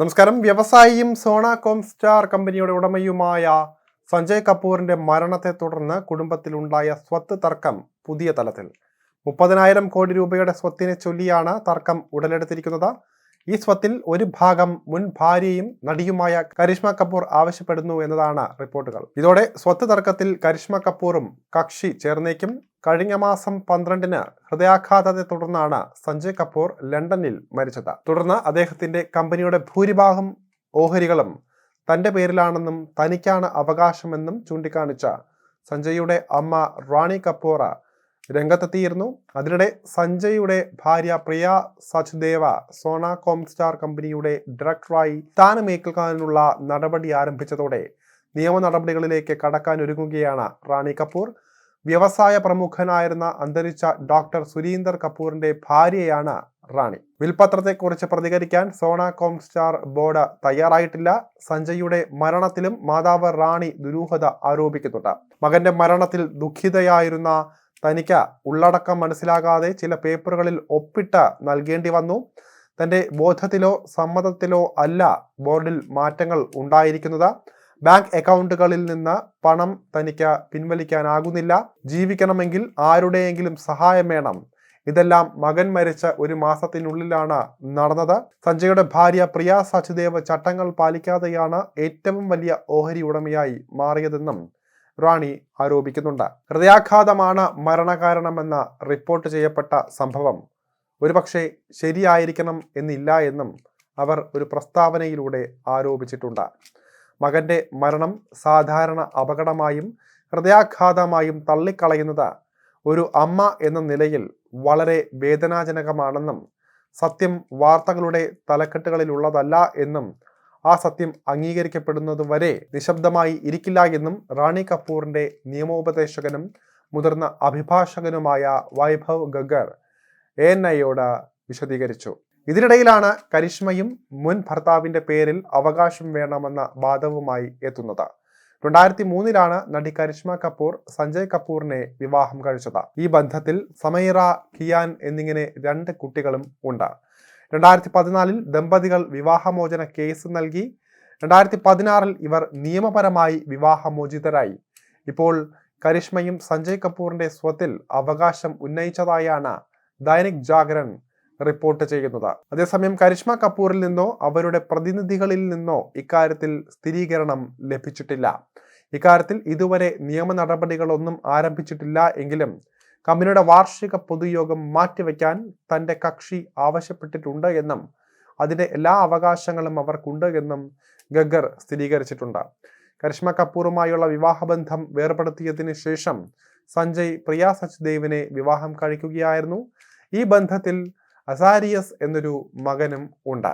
നമസ്കാരം. വ്യവസായിയും സോണ സ്റ്റാർ കമ്പനിയുടെ ഉടമയുമായ സഞ്ജയ് കപൂറിന്റെ മരണത്തെ തുടർന്ന് കുടുംബത്തിലുണ്ടായ സ്വത്ത് തർക്കം പുതിയ തലത്തിൽ. മുപ്പതിനായിരം കോടി രൂപയുടെ സ്വത്തിനെ ചൊല്ലിയാണ് തർക്കം ഉടലെടുത്തിരിക്കുന്നത്. ഈ സ്വത്തിൽ ഒരു ഭാഗം മുൻ ഭാര്യയും നടിയുമായ കരിഷ്മ കപൂർ ആവശ്യപ്പെടുന്നു എന്നതാണ് റിപ്പോർട്ടുകൾ. ഇതോടെ സ്വത്ത് തർക്കത്തിൽ കരിഷ്മ കപൂറും കക്ഷി ചേർന്നേക്കും. കഴിഞ്ഞ മാസം പന്ത്രണ്ടിന് ഹൃദയാഘാതത്തെ തുടർന്നാണ് സഞ്ജയ് കപൂർ ലണ്ടനിൽ മരിച്ചത്. തുടർന്ന് അദ്ദേഹത്തിന്റെ കമ്പനിയുടെ ഭൂരിഭാഗം ഓഹരികളും തന്റെ പേരിലാണെന്നും തനിക്കാണ് അവകാശമെന്നും ചൂണ്ടിക്കാണിച്ച സഞ്ജയുടെ അമ്മ റാണി കപൂർ രംഗത്തെത്തിയിരുന്നു. അതിനിടെ സഞ്ജയുടെ ഭാര്യ പ്രിയ സച്ദേവ സോണ കോംസ്റ്റാർ കമ്പനിയുടെ ഡയറക്ടറായി സ്ഥാനമേൽക്കാനുള്ള നടപടി ആരംഭിച്ചതോടെ നിയമ നടപടികളിലേക്ക് കടക്കാൻ ഒരുങ്ങുകയാണ് റാണി കപൂർ. വ്യവസായ പ്രമുഖനായിരുന്ന അന്തരിച്ച ഡോക്ടർ സുരീന്ദർ കപൂറിന്റെ ഭാര്യയാണ് റാണി. വിൽപത്രത്തെക്കുറിച്ച് പ്രതികരിക്കാൻ സോണ കോംസ്റ്റാർ ബോർഡ് തയ്യാറായിട്ടില്ല. സഞ്ജയുടെ മരണത്തിലും മാതാവ് റാണി ദുരൂഹത ആരോപിക്കുന്നുണ്ട്. മകന്റെ മരണത്തിൽ ദുഃഖിതയായിരുന്ന തനിക്ക് ഉള്ളടക്കം മനസ്സിലാകാതെ ചില പേപ്പറുകളിൽ ഒപ്പിട്ട് നൽകേണ്ടി വന്നു. തന്റെ ബോധത്തിലോ സമ്മതത്തിലോ അല്ല ബോർഡിൽ മാറ്റങ്ങൾ ഉണ്ടായിരിക്കുന്നത്. ബാങ്ക് അക്കൗണ്ടുകളിൽ നിന്ന് പണം തനിക്ക് പിൻവലിക്കാനാകുന്നില്ല. ജീവിക്കണമെങ്കിൽ ആരുടെയെങ്കിലും സഹായം വേണം. ഇതെല്ലാം മകൻ മരിച്ച ഒരു മാസത്തിനുള്ളിലാണ് നടന്നത്. സഞ്ജയുടെ ഭാര്യ പ്രിയ സച്ദേവ് ചട്ടങ്ങൾ പാലിക്കാതെയാണ് ഏറ്റവും വലിയ ഓഹരി ഉടമയായി മാറിയതെന്നും റാണി ആരോപിക്കുന്നുണ്ട്. ഹൃദയാഘാതമാണ് മരണകാരണമെന്ന റിപ്പോർട്ട് ചെയ്യപ്പെട്ട സംഭവം ഒരുപക്ഷെ ശരിയായിരിക്കണം എന്നില്ല എന്നും അവർ ഒരു പ്രസ്താവനയിലൂടെ ആരോപിച്ചിട്ടുണ്ട്. മകന്റെ മരണം സാധാരണ അപകടമായും ഹൃദയാഘാതമായും തള്ളിക്കളയുന്നത് ഒരു അമ്മ എന്ന നിലയിൽ വളരെ വേദനാജനകമാണെന്നും സത്യം വാർത്തകളുടെ തലക്കെട്ടുകളിലുള്ളതല്ല എന്നും ആ സത്യം അംഗീകരിക്കപ്പെടുന്നതുവരെ നിശബ്ദമായി ഇരിക്കില്ല എന്നും റാണി കപൂറിന്റെ നിയമോപദേശകനും മുതിർന്ന അഭിഭാഷകനുമായ വൈഭവ് ഗഗർ എ എൻ ഐയോട് വിശദീകരിച്ചു. ഇതിനിടയിലാണ് കരിഷ്മയും മുൻ ഭർത്താവിന്റെ പേരിൽ അവകാശം വേണമെന്ന വാദവുമായി എത്തുന്നത്. രണ്ടായിരത്തി മൂന്നിലാണ് നടി കരിഷ്മ കപൂർ സഞ്ജയ് കപൂറിനെ വിവാഹം കഴിച്ചത്. ഈ ബന്ധത്തിൽ സമൈറ കിയാൻ എന്നിങ്ങനെ രണ്ട് കുട്ടികളും ഉണ്ട്. രണ്ടായിരത്തി പതിനാലിൽ ദമ്പതികൾ വിവാഹമോചന കേസ് നൽകി. രണ്ടായിരത്തി പതിനാറിൽ ഇവർ നിയമപരമായി വിവാഹമോചിതരായി. ഇപ്പോൾ കരിഷ്മയും സഞ്ജയ് കപൂറിന്റെ സ്വത്തിൽ അവകാശം ഉന്നയിച്ചതായാണ് ദൈനിക് ജാഗരൺ റിപ്പോർട്ട് ചെയ്യുന്നത്. അതേസമയം കരിഷ്മ കപൂറിൽ നിന്നോ അവരുടെ പ്രതിനിധികളിൽ നിന്നോ ഇക്കാര്യത്തിൽ സ്ഥിരീകരണം ലഭിച്ചിട്ടില്ല. ഇക്കാര്യത്തിൽ ഇതുവരെ നിയമ നടപടികളൊന്നും ആരംഭിച്ചിട്ടില്ല എങ്കിലും കമ്പനിയുടെ വാർഷിക പൊതുയോഗം മാറ്റിവെക്കാൻ തന്റെ കക്ഷി ആവശ്യപ്പെട്ടിട്ടുണ്ട് എന്നും അതിന്റെ എല്ലാ അവകാശങ്ങളും അവർക്കുണ്ട് എന്നും ഗഗർ സ്ഥിരീകരിച്ചിട്ടുണ്ട്. കരിഷ്മ കപൂറുമായുള്ള വിവാഹബന്ധം വേർപെടുത്തിയതിന് ശേഷം സഞ്ജയ് പ്രിയ സച്ദേവിനെ വിവാഹം കഴിക്കുകയായിരുന്നു. ഈ ബന്ധത്തിൽ അസാരിയസ് എന്നൊരു മകനും ഉണ്ട്.